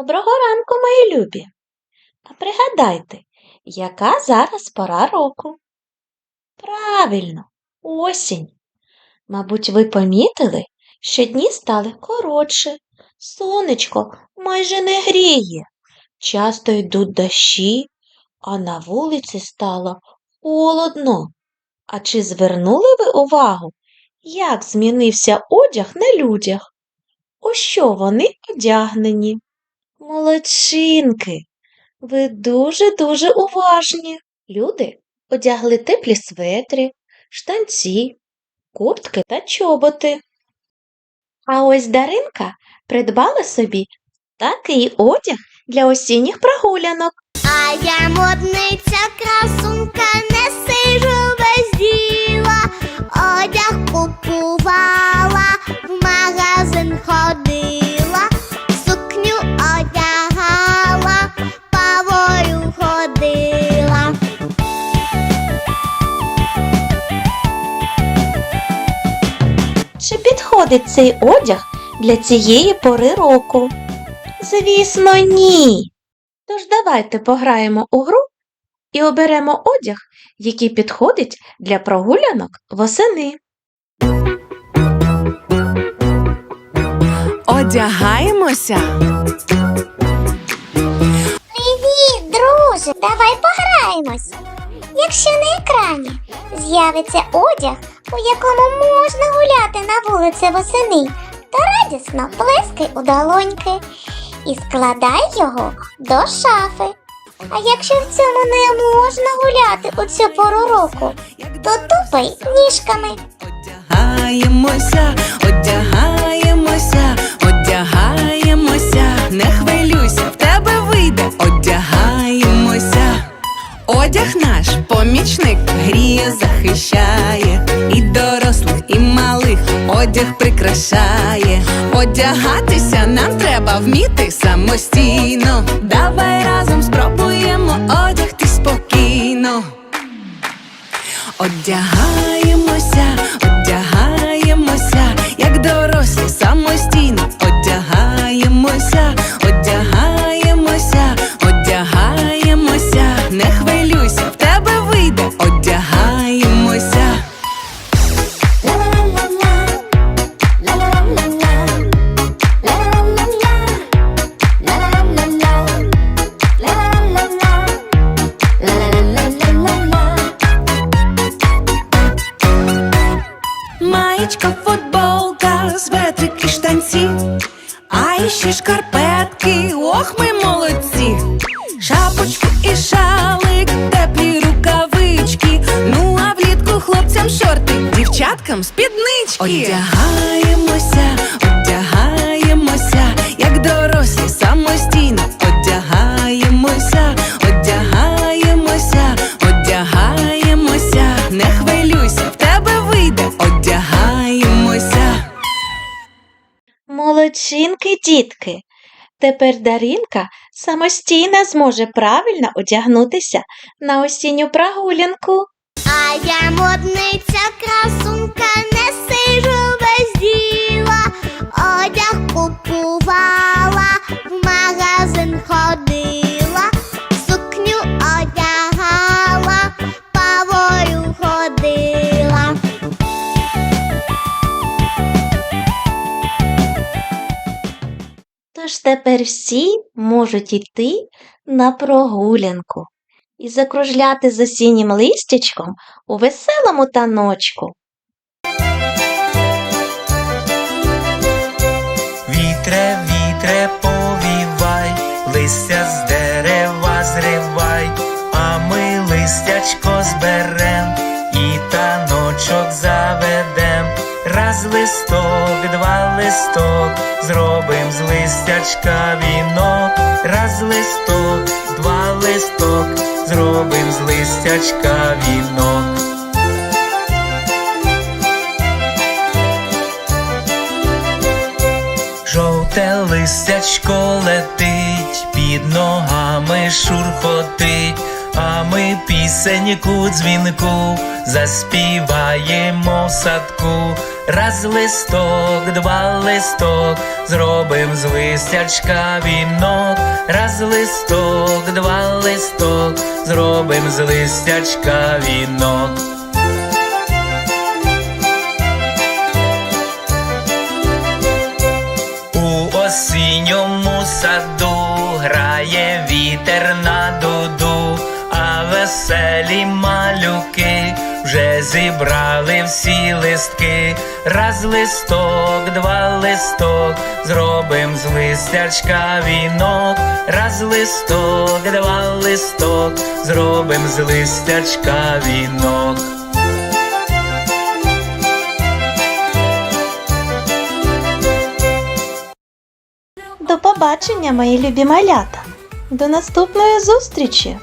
Доброго ранку, мої любі. А пригадайте, яка зараз пора року? Правильно, осінь. Мабуть, ви помітили, що дні стали коротше, сонечко майже не гріє, часто йдуть дощі, а на вулиці стало холодно. А чи звернули ви увагу, як змінився одяг на людях? У що вони одягнені? Молодчинки, ви дуже-дуже уважні. Люди одягли теплі светри, штанці, куртки та чоботи. А ось Даринка придбала собі такий одяг для осінніх прогулянок. А я модниця, красунка, не сижу підходить цей одяг для цієї пори року? Звісно, ні. Тож давайте пограємо у гру і оберемо одяг, який підходить для прогулянок восени. Одягаємося. Привіт, друже! Давай пограємось. Якщо на екрані з'явиться одяг, у якому можна гуляти на вулиці восени, та радісно плескай у долоньки і складай його до шафи. А якщо в цьому не можна гуляти у цю пору року, то тупай ніжками. Одягаємося, одягаємося. Одяг прикрашає. Одягатися нам треба вміти самостійно. Давай разом спробуємо одягти спокійно. Одягаємося, одягаємося, іще шкарпетки, ох ми молодці. Шапочку і шалик, теплі рукавички. Ну а влітку хлопцям шорти, дівчаткам спіднички. Одягаємося, Молодчинки, дітки! Тепер Даринка самостійно зможе правильно одягнутися на осінню прогулянку. А я модниця, красунка, не сижу без діла, одяг купувала, в магазин ходила, Тож тепер всі можуть йти на прогулянку і закружляти з осіннім листячком у веселому таночку. Вітре, вітре, повівай, листя з дерева зривай, а ми листячко зберем Раз листок, два листок, зробим з листячка вінок. Раз листок, два листок, зробим з листячка вінок. Жовте листячко летить, під ногами шурхотить, а ми пісеньку дзвінку заспіваємо в садку. Раз листок, два листок, зробим з листячка вінок. Раз листок, два листок, зробим з листячка вінок. У осінньому саду грає вітер на а веселі малюки вже зібрали всі листки. Раз листок, два листок, зробим з листячка вінок. Раз листок, два листок, зробим з листячка вінок. До побачення, мої любі малята. До наступної зустрічі!